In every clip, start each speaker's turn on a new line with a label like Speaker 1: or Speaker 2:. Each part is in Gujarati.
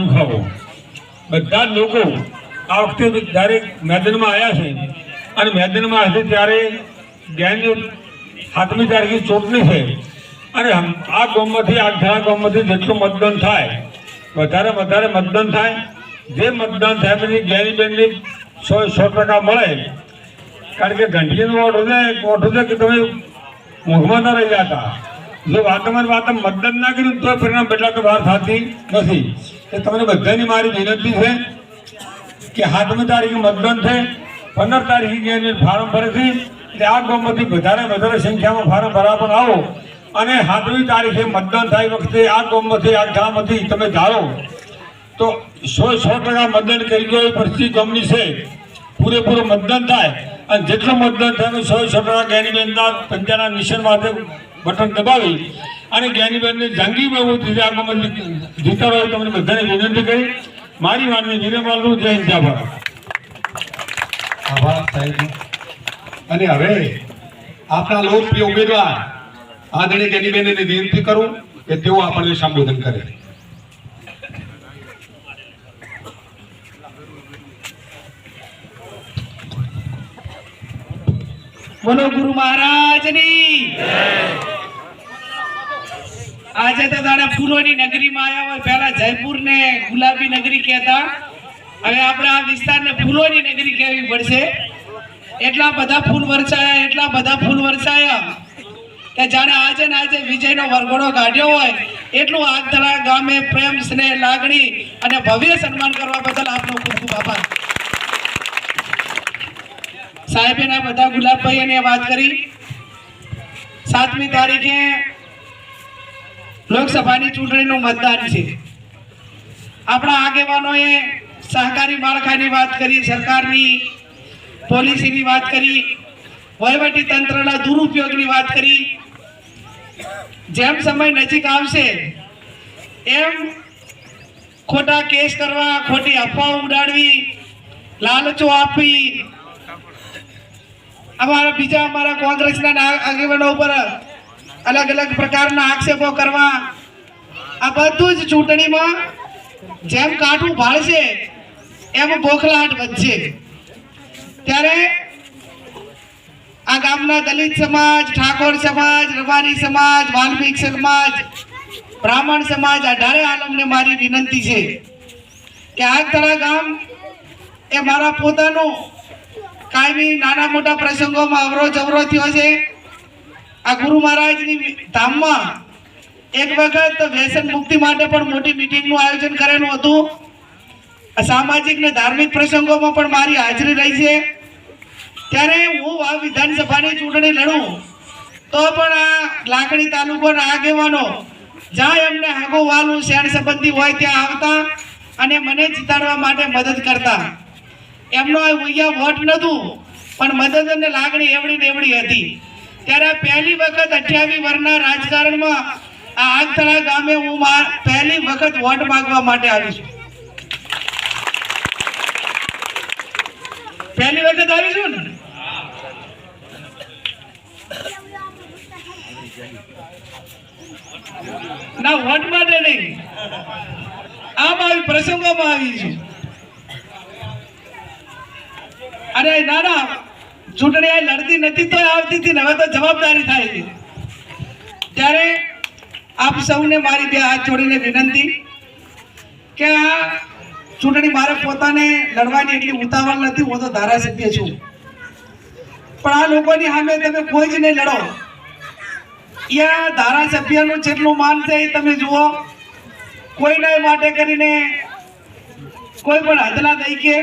Speaker 1: દુખાવો બધા જ લોકો આ વખતે જ્યારે મેદાનમાં આવ્યા છે અને મેદાનમાં હશે ત્યારે જ્ઞાનની સાતમી તારીખે ચૂંટણી છે અને આ ગામમાંથી, આ ઘણા ગામમાંથી જેટલું મતદાન થાય, વધારે વધારે મતદાન થાય, જે મતદાન થાય પછી જ્ઞાનીબેનની સો સો ટકા મળે. કારણ કે ઘંટીનો વોટ છે વોટ છે કે તમે ઊંઘમાં ના રહી જતા જો વાતમાં વાત મતદાન ના કર્યું તો પરિણામ તો બહાર થતી નથી. એ તમને બધાની મારી વિનંતી છે, કે સાતમી તારીખે મતદાન છે, પંદર તારીખે ફાર્મ ભરે છે, એટલે આ ગામમાંથી વધારે વધારે સંખ્યામાં ફાર્મ ભરવા આવો. અને સાતમી તારીખે મતદાન થાય વખતે આ ગામમાંથી આ ગામમાંથી તમે ધારો તો સો સો ટકા મતદાન કરી દો એ પરિસ્થિતિ ગામની છે. પૂરેપૂરું મતદાન થાય. અને જેટલું મતદાન થાય સો સો ટકા જ્ઞાનીબેનના પંજાના નિશાન માથે બટન દબાવી. અને જ્ઞાનીબેનને જંગી આ જીતા હોય તમને બધાને વિનંતી કરી મારી વાતને વિરમાલું જય હિન્દ જય ભારત.
Speaker 2: આભાર સાહેબ. અને હવે આપણા લોકપ્રિય ઉમેદવાર આદરણીય ગેનીબેનને વિનંતી કરું કે તેઓ આપણને સંબોધન કરે.
Speaker 3: બોલો ગુરુ મહારાજની. આજે તો તારા ફૂલોની નગરીમાં આવ્યા હોય. પહેલા જયપુર ને ગુલાબી નગરી કહેતા. હવે આપણે આ વિસ્તારને ફૂલોની નગરી કહેવી પડશે. એટલા બધા ફૂલ વરસાયા, એટલા બધા ફૂલ વરસાયા કે જાણે આજે ને આજે વિજયનો વરઘોડો કાઢ્યો હોય. એટલું આગતળા ગામે પ્રેમ, સ્નેહ, લાગણી અને ભવ્ય સન્માન કરવા બદલ આપનો ખૂબ ખૂબ આભાર. સાહેબેના બધા ગુલાબભાઈ એને વાત કરી. સાતમી તારીખે લોકસભાની ચૂંટણીનું મતદાન છે. આપણા આગેવાનોએ સહકારી માળખાની વાત કરી, સરકારની પોલિસીની વાત કરી, વહીવટી તંત્રના દુરુપયોગની વાત કરી. જેમ સમય નજીક આવશે, એમ ખોટા કેસ કરવા, ખોટી અફવાઓ ઉડાડવી, લાલચો આપવી, અમારા બીજા અમારા કોંગ્રેસના આગેવાનો ઉપર અલગ અલગ પ્રકારના આક્ષેપો કરવા આ બધું જ ચૂંટણીમાં જેમ કાઢું ભાળશે, એમ બોખલાટ વધશે. ત્યારે આ ગામના દલિત સમાજ, ઠાકોર સમાજ, રબારી સમાજ, વાલ્મિક સમાજ, બ્રાહ્મણ સમાજ અઢારે આલમને મારી વિનંતી છે કે આગતળા ગામ એ મારા પોતાનું કાયમી નાના મોટા પ્રસંગોમાં અવરોધ અવરોધ થયો છે. આ ગુરુ મહારાજની ધામમાં એક વખત વ્યસન મુક્તિ માટે પણ મોટી મિટિંગનું આયોજન કરેલું હતું. સામાજિક ને ધાર્મિક પ્રસંગોમાં પણ મારી હાજરી રહી છે. ત્યારે હું આ વિધાનસભાની ચૂંટણી લડું, તો પણ આ લાકડી તાલુકાના આગેવાનો જ્યાં એમને હાગો વાલું શેણ સંબંધી હોય ત્યાં આવતા અને મને જીતાડવા માટે મદદ કરતા. એમનો અહીંયા વોટ નહોતું, પણ મદદ અને લાગણી એવડી ને એવડી હતી. ત્યારે પહેલી વખત અઠ્યાવીસ વર્ષના રાજકારણમાં આ આગતળા ગામે હું પહેલી વખત વોટ માંગવા માટે આવી છું. પહેલી વખત આવી છું ને? ના, વોટ માટે નહીં. આમ આવી પ્રસંગોમાં આવી છું. અરે, ના ના. ચૂંટણી આ લડતી નથી તો આવતી હતી હવે તો જવાબદારી થાય ત્યારે આપ સૌને મારી બે હાથ જોડીને વિનંતી કે આ ચૂંટણી મારે પોતાને લડવાની એટલી ઉતાવળ નથી, હું તો ધારાસભ્ય છું. પણ આ લોકોની સામે તમે કોઈ જ નહીં લડો. યા ધારાસભ્યનું જેટલું માન છે એ તમે જુઓ. કોઈના માટે કરીને કોઈ પણ હાથલા દઈ કે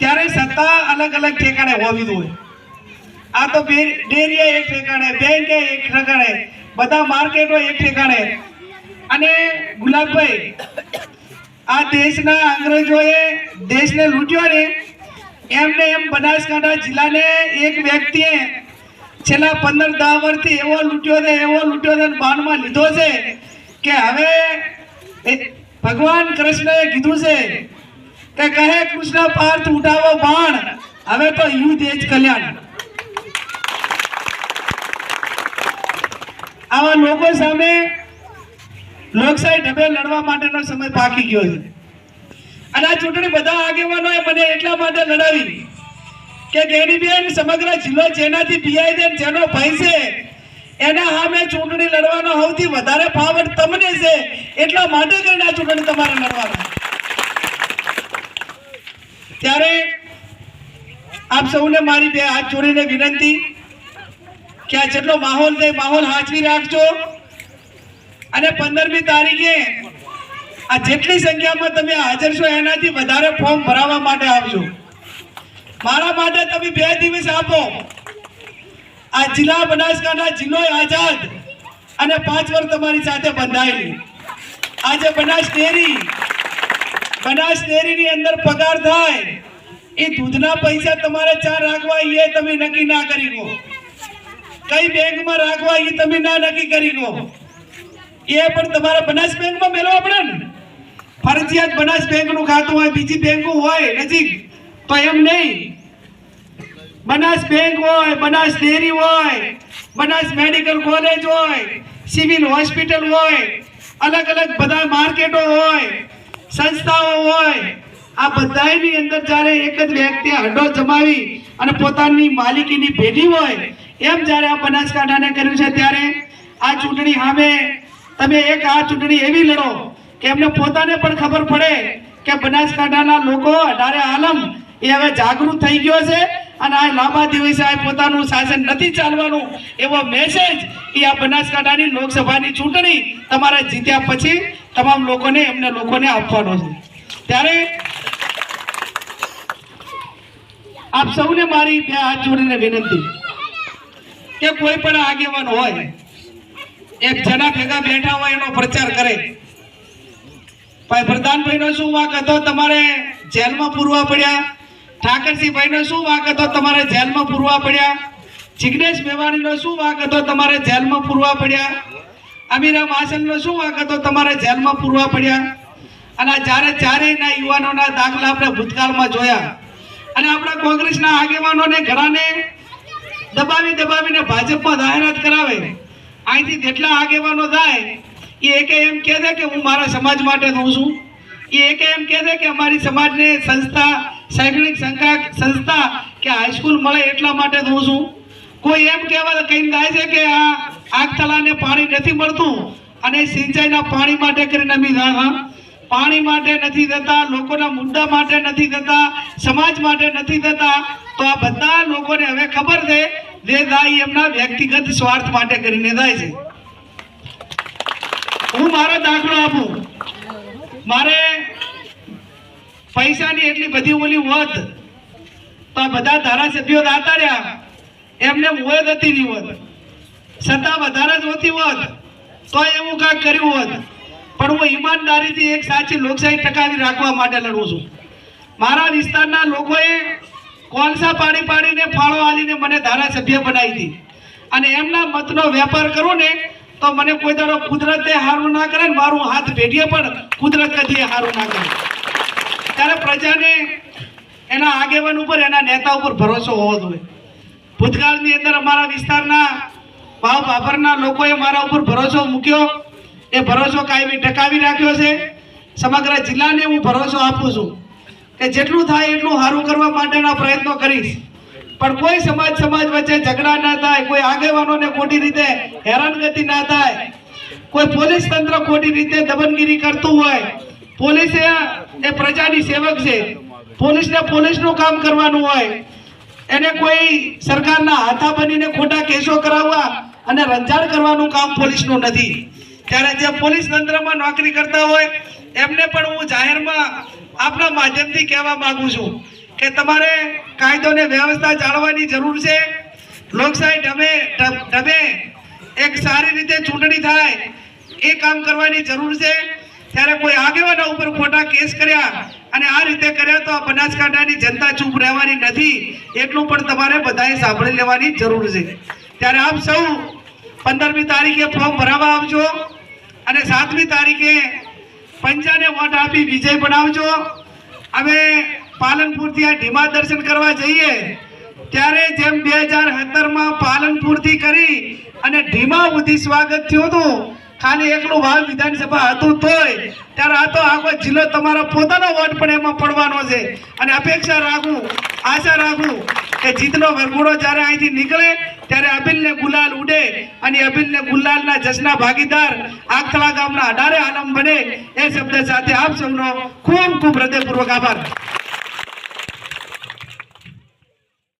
Speaker 3: ત્યારે સત્તા અલગ અલગ ઠેકાણે હોવી જોઈએ. આ તો ડેરીએ એક ઠેકાણે, બેંકે એક ઠેકાણે, બધા માર્કેટો એક ઠેકાણે. અને ગુલાબભાઈ, આ દેશના અંગ્રેજોએ દેશને લૂંટ્યો ને, એમને એમ બનાસકાંઠા જિલ્લાને એક વ્યક્તિએ છેલ્લા પંદર દસ વર્ષથી એવો લૂંટ્યો છે, એવો લૂંટ્યો છે બાણમાં લીધો છે કે હવે ભગવાન કૃષ્ણએ કીધું છે કે કહે કૃષ્ણ પાર્થ ઉઠાવો બાણ. હવે તો યુદ્ધ એ જ કલ્યાણ. આવા લોકો સામે લોકશાહી ઢબે લડવા માટેનો સમય પાકી ગયો છે. અને આ ચૂંટણી બધા આગેવાનોએ મને એટલા માટે લડાવી કે ગેડીબેન સમગ્ર જિલ્લો જેનાથી પીઆઈ દે જેનો ભય છે, એના સામે ચૂંટણી લડવાનો સૌથી વધારે ફાવટ તમને છે. એટલા માટે કરીને આ ચૂંટણી તમારે લડવાનો ત્યારે આપ સૌને મારી બે હાથ જોડીને વિનંતી કે આ જેટલો માહોલ છે માહોલ હાચવી રાખજો. અને પંદરમી તારીખે આ જેટલી સંખ્યામાં તમે હાજર છો, એનાથી વધારે ફોર્મ ભરાવવા માટે આવજો. મારા માટે તમે બે દિવસ આપો. આ જિલ્લા બનાસકાંઠા જિલ્લો આઝાદ અને પાંચ વર્ષ તમારી સાથે બંધાયેલી. આજે બનાસ ડેરી બનાસ ડેરીની અંદર પગાર થાય, એ દૂધના પૈસા તમારે ચાર રાખવા, એ તમે નક્કી ના કરી લો કઈ બેંકમાં રાખવા, એ તમે ના નક્કી કરી લો એ પણ તમારે બનાસ બેંકમાં મેળવવા પડે ને? ફરજિયાત બનાસ બેંકનું ખાતું હોય, બીજી બેંકો હોય, નજીક, તો એમ નહીં. બનાસ બેંક હોય, બનાસ ડેરી હોય, બનાસ મેડિકલ કોલેજ હોય, સિવિલ હોસ્પિટલ હોય અલગ અલગ બધા માર્કેટો હોય સંસ્થાઓ હોય, આ બધાની અંદર જ્યારે એક જ વ્યક્તિ હડો જમાવી અને પોતાની માલિકીની ભેટી હોય, એમ જ્યારે આ બનાસકાંઠાને કર્યું છે, ત્યારે આ ચૂંટણી સામે તમે એક આ ચૂંટણી એવી લડો કે એમને પોતાને પણ ખબર પડે કે બનાસકાંઠાના લોકો અઢારે આલમ એ હવે જાગૃત થઈ ગયો છે અને આ લાંબા દિવસે આ પોતાનું શાસન નથી ચાલવાનું એવો મેસેજ એ આ બનાસકાંઠાની લોકસભાની ચૂંટણી તમારે જીત્યા પછી તમામ લોકોને એમને લોકોને આપવાનો છે. ત્યારે આપ સૌને મારી બે હાથ જોડીને વિનંતી કે કોઈ પણ આગેવાન હોય, એક જણા ભેગા બેઠા હોય એનો પ્રચાર કરે. ભાઈ, પ્રધાનભાઈનો શું વાંક હતો? તમારે જેલમાં પૂરવા પડ્યા. ઠાકરસિંહભાઈનો શું વાક હતો? તમારે જેલમાં પૂરવા પડ્યા. જિગ્નેશ મેવાણીનો શું વાંક હતો? તમારે જેલમાં પૂરવા પડ્યા. અમીરામ હાસનનો શું વાંક હતો? તમારે જેલમાં પૂરવા પડ્યા. અને જ્યારે ચારેયના યુવાનોના દાખલા આપણે ભૂતકાળમાં જોયા. અને આપણા કોંગ્રેસના આગેવાનોને ઘણાને દબાવી દબાવીને ભાજપમાં જાહેરાત કરાવે. અહીંથી જેટલા આગેવાનો થાય, એ એકે એમ કહે છે કે હું મારા સમાજ માટે દઉં છું. એ એકે એમ કહે છે કે અમારી સમાજને સંસ્થા શૈક્ષણિક સંસ્થા કે હાઈસ્કૂલ મળે એટલા માટે દઉં છું. કોઈ એમ કહેવા કહીને થાય છે કે આ આગ તલાને પાણી નથી મળતું અને સિંચાઈના પાણી માટે કરીને અમે પાણી માટે નથી દેતા લોકોના મુદ્દા માટે નથી થતા સમાજ માટે નથી થતા તો આ બધા લોકોને હવે ખબર છે, જે થાય એમના વ્યક્તિગત સ્વાર્થ માટે કરીને થાય છે. હું મારો દાખલો આપું. મારે પૈસાની એટલી બધી ઓલી હોત તો બધા ધારાસભ્યો દાતા રહ્યા. એમને મોય હતી નહીં હોત છતાં વધારે જ હોતી હોત તો એવું કાંઈક કર્યું હોત પણ હું ઈમાનદારીથી એક સાચી લોકશાહી ટકાવી રાખવા માટે લડું છું. મારા વિસ્તારના લોકોએ કોલસા પાડી પાડીને ફાળો આલીને મને ધારાસભ્ય બનાવી હતી. અને એમના મતનો વેપાર કરું ને, તો મને કોઈ દાડો કુદરતે હારું ના કરે ને મારું હાથ ભેટીએ પણ કુદરત કદી હારું ના કરે. ત્યારે પ્રજાને એના આગેવાન ઉપર, એના નેતા ઉપર ભરોસો હોવો જોઈએ. ભૂતકાળની અંદર અમારા વિસ્તારના ભાવ ભાભરના લોકોએ મારા ઉપર ભરોસો મૂક્યો. એ ભરોસો કાયમી ટકાવી રાખ્યો છે. સમગ્ર જિલ્લાને હું ભરોસો આપું છું કે જેટલું થાય એટલું સારું કરવા માટેના પ્રયત્નો કરીશ. પણ કોઈ સમાજ સમાજ વચ્ચે ઝઘડા ના થાય, કોઈ આગેવાનોને ખોટી રીતે હેરાનગતિ ના થાય, કોઈ પોલીસ તંત્ર ખોટી રીતે દબનગીરી કરતું હોય પોલીસ એ પ્રજાની સેવક છે. પોલીસને પોલીસનું કામ કરવાનું હોય, એને કોઈ સરકારના હાથા બનીને ખોટા કેસો કરાવવા અને રંજાડ કરવાનું કામ પોલીસનું નથી. ત્યારે જે પોલીસ તંત્રમાં નોકરી કરતા હોય, એમને પણ હું જાહેરમાં આપણા માધ્યમથી કહેવા માગું છું કે તમારે કાયદો ને વ્યવસ્થા જાળવવાની જરૂર છે. લોકશાહી ઢબ- ઢબે એક સારી રીતે ચૂંટણી થાય, એ કામ કરવાની જરૂર છે. ત્યારે કોઈ આગેવાના ઉપર ખોટા કેસ કર્યા અને આ રીતે કર્યા તો આ બનાસકાંઠાની જનતા ચૂપ રહેવાની નથી, એટલું પણ તમારે બધાએ સાંભળી લેવાની જરૂર છે. ત્યારે આપ સૌ પંદરમી તારીખે ફોર્મ ભરાવા આવજો અને સાતમી તારીખે પંચાને વોટ આપી વિજય બનાવજો. અમે પાલનપુરથી આ ઢીમા દર્શન કરવા જઈએ ત્યારે જેમ બે હજાર સત્તરમાં પાલનપુરથી કરી અને ઢીમા સુધી સ્વાગત થયું હતું ખાલી એકલું વાવ વિધાનસભા હતું તોય, ત્યારે આ તો આખો જિલ્લો તમારો પોતાનો વોટ પણ એમાં પડવાનો છે. અને અપેક્ષા રાખું, આશા રાખું કે જીતનો વરઘોડો જ્યારે અહીંથી નીકળે, ત્યારે અબિલને ગુલાલ ઉડે અને અબિલને ગુલાલના જશના ભાગીદાર આખલા ગામના અઢારે આલમ બને એ શબ્દ સાથે આપ સૌનો ખૂબ ખૂબ હૃદયપૂર્વક આભાર.